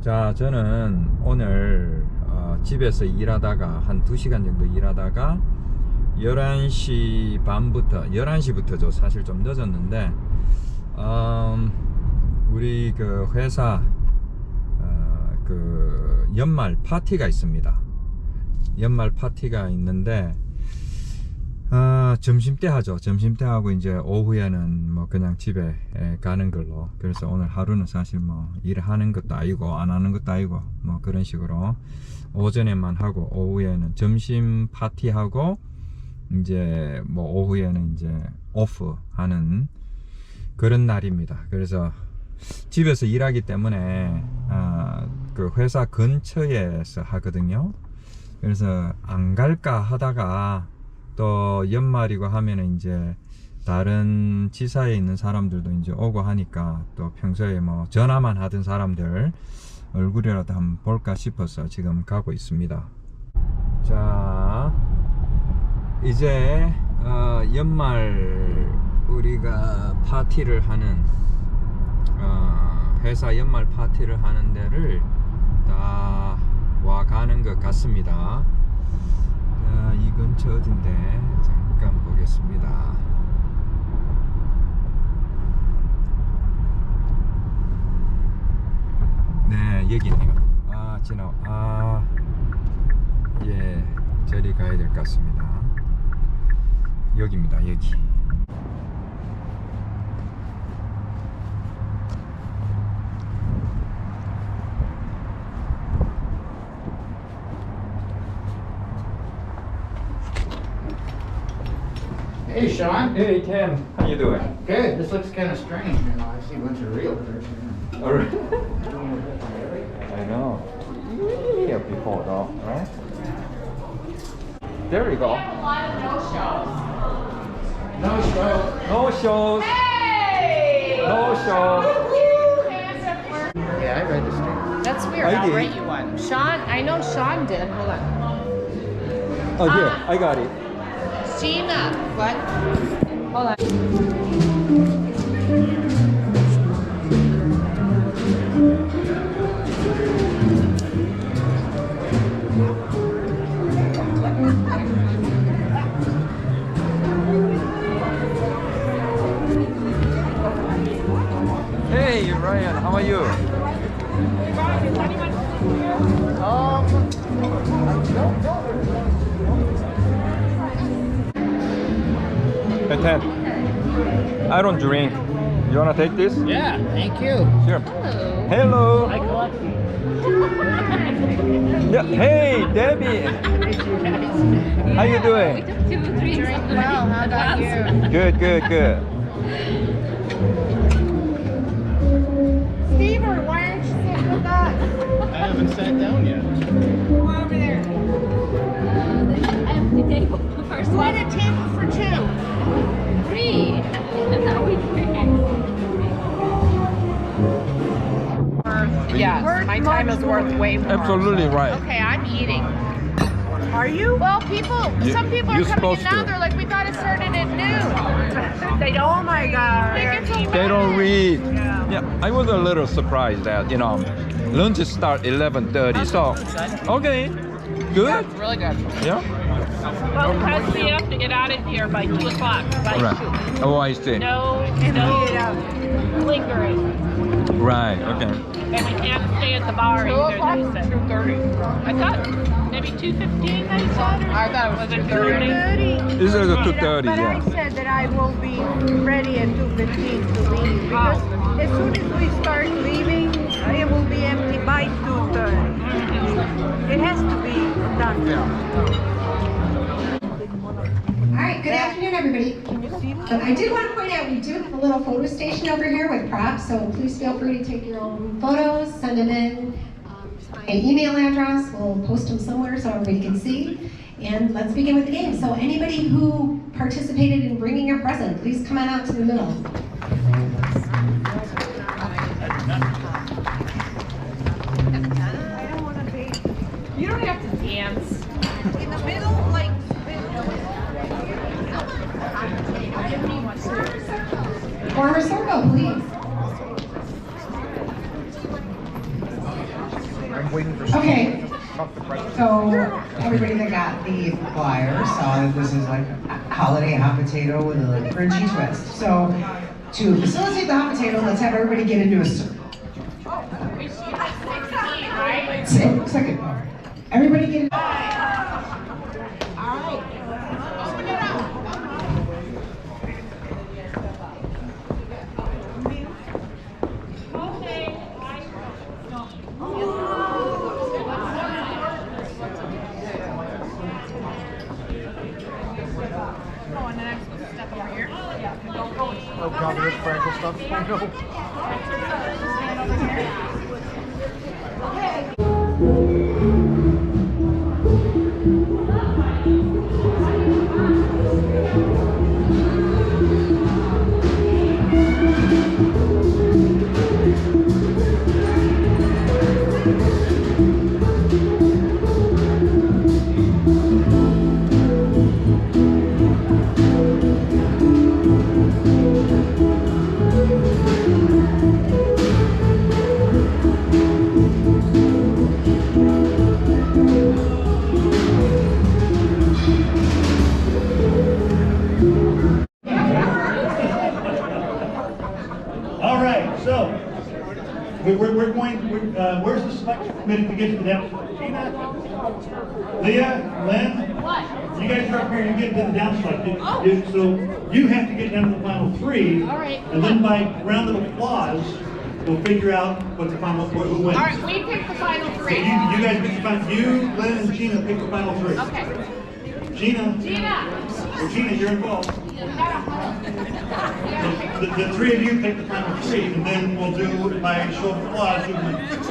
자, 저는 오늘 어, 집에서 일하다가 한 2시간 정도 일하다가 11시 반부터 11시부터죠. 사실 좀 늦었는데 음, 우리 그 회사 어, 그 연말 파티가 있습니다. 연말 파티가 있는데 아, 점심 때 하죠. 점심 때 하고 이제 오후에는 뭐 그냥 집에 에, 가는 걸로. 그래서 오늘 하루는 사실 뭐 일하는 것도 아니고 안 하는 것도 아니고 뭐 그런 식으로 오전에만 하고 오후에는 점심 파티 하고 이제 뭐 오후에는 이제 오프 하는 그런 날입니다. 그래서 집에서 일하기 때문에 아, 그 회사 근처에서 하거든요. 그래서 안 갈까 하다가 또 연말이고 하면은 이제 다른 지사에 있는 사람들도 이제 오고 하니까 또 평소에 뭐 전화만 하던 사람들 얼굴이라도 한번 볼까 싶어서 지금 가고 있습니다. 자, 이제 어, 연말 우리가 파티를 하는 어, 회사 연말 파티를 하는 데를 다 와 가는 것 같습니다. 자, 이 근처 어딘데 잠깐 보겠습니다. 네, 여기네요. 아, 지나, 아, 예, 저리 가야 될 것 같습니다. 여기입니다, 여기. Hey, Sean. Hey, Ken, how you doing? Good. This looks kind of strange. You know, I see a bunch of realtors here. Oh, All right. I know. Yeah, before though, right? There we go. a lot of no-shows. No show. No shows. Hey! No show. Hands up, we're- Yeah, I read the statement. That's weird. I I'll did. write you one. Sean, I know Sean did. Hold on. Oh, here, uh, I got it. Gina. What? Hold on. Hey, Ryan, how are you? Hey, Ted. I don't drink. You wanna take this? Yeah, thank you. Sure. Hello. I collect these. Yeah. Hey, Debbie. How you doing? Well, how about you? Good, good, good. Stever, why aren't you sitting with us? I haven't sat down yet. Come over there. Uh, empty table. First Split a table Yes, my time is worth way more. Absolutely right. Okay, I'm eating. Are you? Well, people, You- some people are you're coming in supposed now. to. They're like, we thought it started at noon. They don't. oh my god. Think it's They don't 11. read. Yeah. Yeah, I was a little surprised that you know lunch start 11:30. So, okay, good. It's really good. Yeah. Well, because we have to get out of here by two o'clock, by Right. two. Oh, I see. No, Get no out. lingering, Right. Okay. and we can't stay at the bar Two either, they said. two thirty? I thought maybe two fifteen they said, or? I thought it was Was it 2:30. 2:30. This is a 2:30. But I Yeah. said that I will be ready at 2:15 to leave because ah. as soon as we start leaving, it will be empty by 2:30. It has to be done. Afternoon, everybody. Um, I did want to point out, we do have a little photo station over here with props, so please feel free to take your own photos, send them in. um, My email address, we'll post them somewhere so everybody can see. And let's begin with the game. So anybody who participated in bringing a present, please come on out to the middle. Okay. So everybody that got the flyer saw that this is like a holiday hot potato with a crunchy twist. So to facilitate the hot potato, let's have everybody get into a circle. Se- Second. Everybody get. in- Oh god, there's Frankel stuff. I know. the committee to get to the dance? Leah, Lynn? What? You guys are up here, you get to the down select. You- you- So, you have to get down to the final three. All right. And then by round of applause, we'll figure out what the final, who who wins. All right, we picked the final So three. you, you guys pick the final, you, Lynn, and Gina pick the final three. Okay. Gina, Gina. or Gina, you're involved. The, the three of you pick the final three, and then we'll do by show of applause who wins.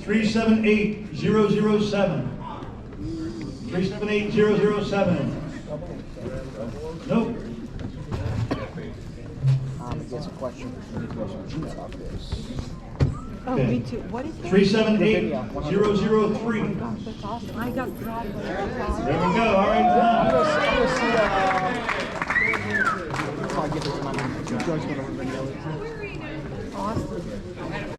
Three seven eight zero zero seven. Three seven eight zero zero seven. Nope. It's a question for me to ask Gina about this. Oh, me too. What is Three seven eight zero zero three. There I got dropped. we go, all right, I'm Tom. gonna, I'm gonna see, uh, I'll give it to my mom. Joe's gonna video it. Awesome.